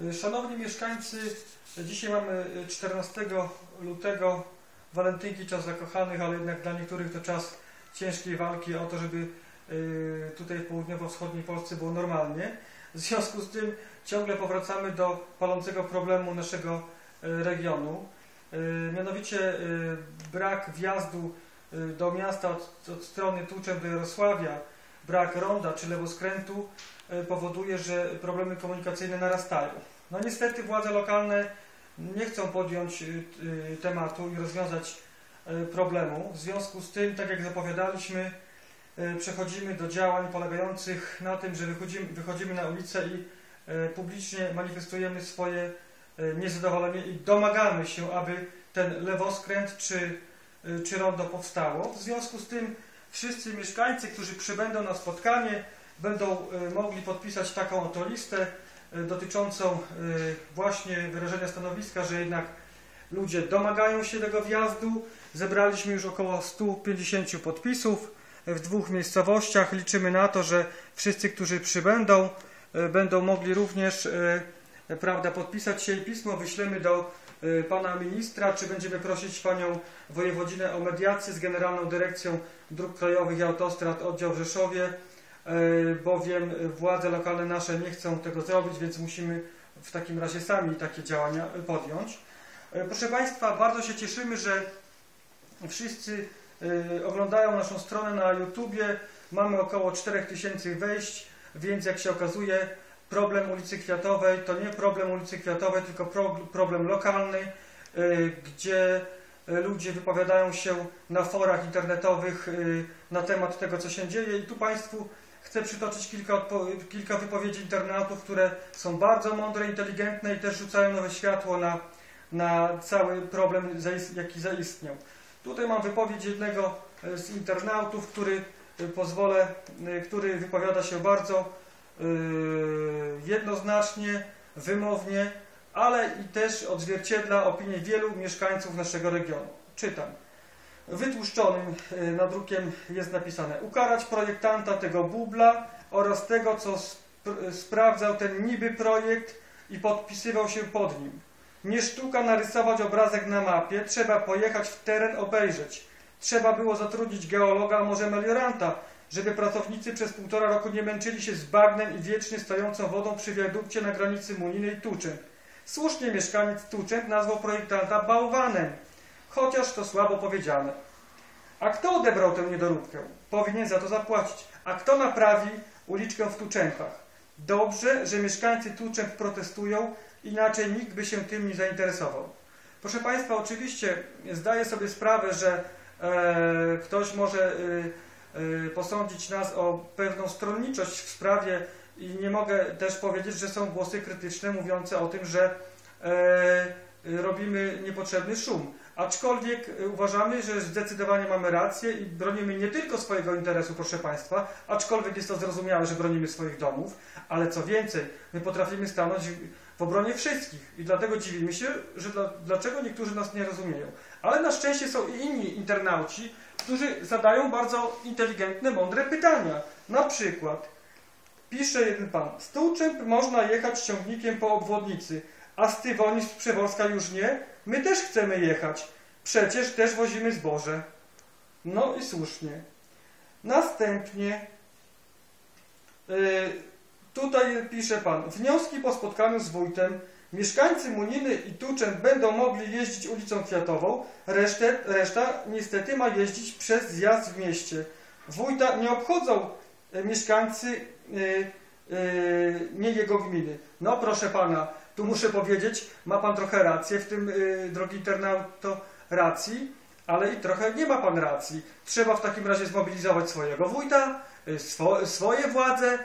Y, Szanowni mieszkańcy, dzisiaj mamy y, 14 lutego, walentynki, czas zakochanych, ale jednak dla niektórych to czas ciężkiej walki o to, żeby y, tutaj w południowo-wschodniej Polsce było normalnie. W związku z tym ciągle powracamy do palącego problemu naszego regionu. Mianowicie brak wjazdu do miasta od, od strony Tuczem do Jarosławia, brak ronda czy lewoskrętu y, powoduje, że problemy komunikacyjne narastają. No niestety władze lokalne nie chcą podjąć y, y, tematu i rozwiązać problemu. W związku z tym, tak jak zapowiadaliśmy, przechodzimy do działań polegających na tym, że wychodzimy, wychodzimy na ulicę i publicznie manifestujemy swoje niezadowolenie i domagamy się, aby ten lewoskręt czy, czy rondo powstało. W związku z tym wszyscy mieszkańcy, którzy przybędą na spotkanie, będą y, mogli podpisać taką oto listę y, dotyczącą y, właśnie wyrażenia stanowiska, że jednak ludzie domagają się tego wjazdu. Zebraliśmy już około 150 podpisów w dwóch miejscowościach. Liczymy na to, że wszyscy, którzy przybędą, będą mogli również prawda, podpisać się i pismo wyślemy do pana ministra, czy będziemy prosić panią wojewodzinę o mediację z Generalną Dyrekcją Dróg Krajowych i Autostrad oddział w Rzeszowie, y, bowiem władze lokalne nasze nie chcą tego zrobić, więc musimy w takim razie sami takie działania podjąć. Y, Proszę Państwa, bardzo się cieszymy, że wszyscy y, oglądają naszą stronę na YouTubie. Mamy około 4000 wejść, więc jak się okazuje, problem ulicy Kwiatowej to nie problem ulicy Kwiatowej, tylko pro, problem lokalny, y, gdzie y, ludzie wypowiadają się na forach internetowych y, na temat tego, co się dzieje. I tu Państwu chcę przytoczyć kilka, kilka wypowiedzi internautów, które są bardzo mądre, inteligentne i też rzucają nowe światło na, na cały problem, jaki zaistniał. Tutaj mam wypowiedź jednego e, z internautów, który e, pozwolę, który wypowiada się bardzo jednoznacznie, wymownie, ale i też odzwierciedla opinię wielu mieszkańców naszego regionu. Czytam. Wytłuszczonym e, nadrukiem jest napisane ukarać projektanta tego bubla oraz tego, co sp- sprawdzał ten niby projekt i podpisywał się pod nim. Nie sztuka narysować obrazek na mapie, trzeba pojechać w teren obejrzeć. Trzeba było zatrudnić geologa, a może melioranta, żeby pracownicy przez półtora roku nie męczyli się z bagnem i wiecznie stojącą wodą przy wiadukcie na granicy Muniny i Tuczyn. Słusznie mieszkaniec Tuczyn nazwał projektanta bałwanem, chociaż to słabo powiedziane. A kto odebrał tę niedoróbkę? Powinien za to zapłacić. A kto naprawi uliczkę w Tuczępach? Dobrze, że mieszkańcy Tuczęp protestują, inaczej nikt by się tym nie zainteresował. Proszę Państwa, oczywiście zdaję sobie sprawę, że e, ktoś może e, posądzić nas o pewną stronniczość w sprawie i nie mogę też powiedzieć, że są głosy krytyczne mówiące o tym, że e, robimy niepotrzebny szum. Aczkolwiek uważamy, że zdecydowanie mamy rację i bronimy nie tylko swojego interesu, proszę Państwa, aczkolwiek jest to zrozumiałe, że bronimy swoich domów, ale co więcej, my potrafimy stanąć w obronie wszystkich i dlatego dziwimy się, że dla, dlaczego niektórzy nas nie rozumieją. Ale na szczęście są i inni internauci, którzy zadają bardzo inteligentne, mądre pytania. Na przykład pisze jeden pan, z Tuczęp można jechać ciągnikiem po obwodnicy, a z Tywoni z Przeworska już nie? My też chcemy jechać. Przecież też wozimy zboże. No i słusznie. Następnie yy, tutaj pisze pan, wnioski po spotkaniu z wójtem. Mieszkańcy Muniny i Tuczęp będą mogli jeździć ulicą Kwiatową, resztę, reszta niestety ma jeździć przez zjazd w mieście. Wójta nie obchodzą e, mieszkańcy yy, yy, nie jego gminy. No proszę pana, tu muszę powiedzieć, ma pan trochę rację w tym, drogi internauto, racji, ale i trochę nie ma pan racji. Trzeba w takim razie zmobilizować swojego wójta, swo, swoje władze,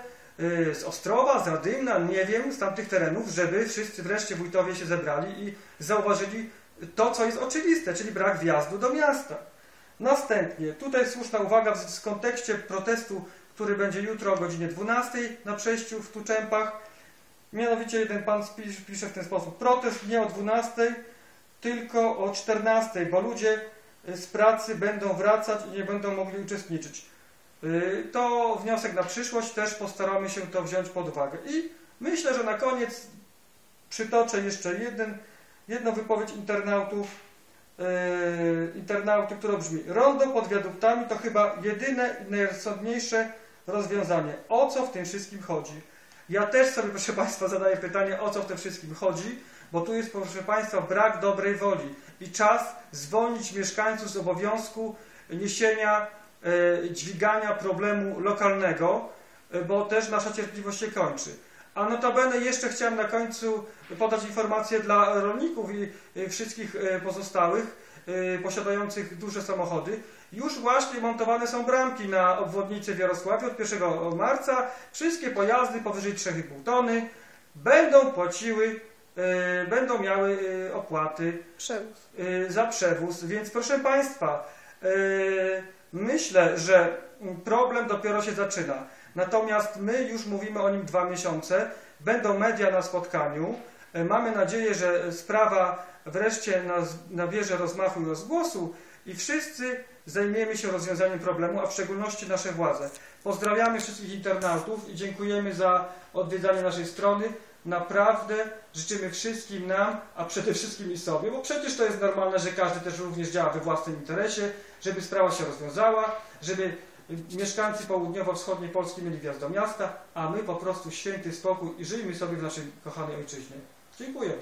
z Ostrowa, z Radymna, nie wiem, z tamtych terenów, żeby wszyscy wreszcie wójtowie się zebrali i zauważyli to, co jest oczywiste, czyli brak wjazdu do miasta. Następnie, tutaj słuszna uwaga w, kontekście protestu, który będzie jutro o godzinie 12 na przejściu w Tuczępach. Mianowicie jeden pan pisze w ten sposób. Protest nie o 12, tylko o 14, bo ludzie y, z pracy będą wracać i nie będą mogli uczestniczyć. Y, To wniosek na przyszłość, też postaramy się to wziąć pod uwagę. I myślę, że na koniec przytoczę jeszcze jeden, jedną wypowiedź internautów, yy, internauty, która brzmi Rondo pod wiaduktami to chyba jedyne i najrozsądniejsze rozwiązanie. O co w tym wszystkim chodzi? Ja też sobie, proszę Państwa, zadaję pytanie, o co w tym wszystkim chodzi, bo tu jest, proszę Państwa, brak dobrej woli i czas zwolnić mieszkańców z obowiązku niesienia, dźwigania problemu lokalnego, e, bo też nasza cierpliwość się kończy. A notabene jeszcze chciałem na końcu podać informację dla rolników i e, wszystkich e, pozostałych e, posiadających duże samochody. Już właśnie montowane są bramki na obwodnicy w Jarosławiu od 1 marca. Wszystkie pojazdy powyżej 3,5 tony będą płaciły, e, będą miały e, opłaty Przewóz. za przewóz. Więc proszę Państwa, myślę, że problem dopiero się zaczyna. Natomiast my już mówimy o nim dwa miesiące. Będą media na spotkaniu. Y, Mamy nadzieję, że sprawa wreszcie nabierze rozmachu i rozgłosu i wszyscy zajmiemy się rozwiązaniem problemu, a w szczególności nasze władze. Pozdrawiamy wszystkich internautów i dziękujemy za odwiedzanie naszej strony. Naprawdę życzymy wszystkim nam, a przede wszystkim i sobie, bo przecież to jest normalne, że każdy też również działa we własnym interesie, żeby sprawa się rozwiązała, żeby mieszkańcy południowo-wschodniej Polski mieli wjazd do miasta, a my po prostu święty spokój i żyjmy sobie w naszej kochanej ojczyźnie. Dziękuję.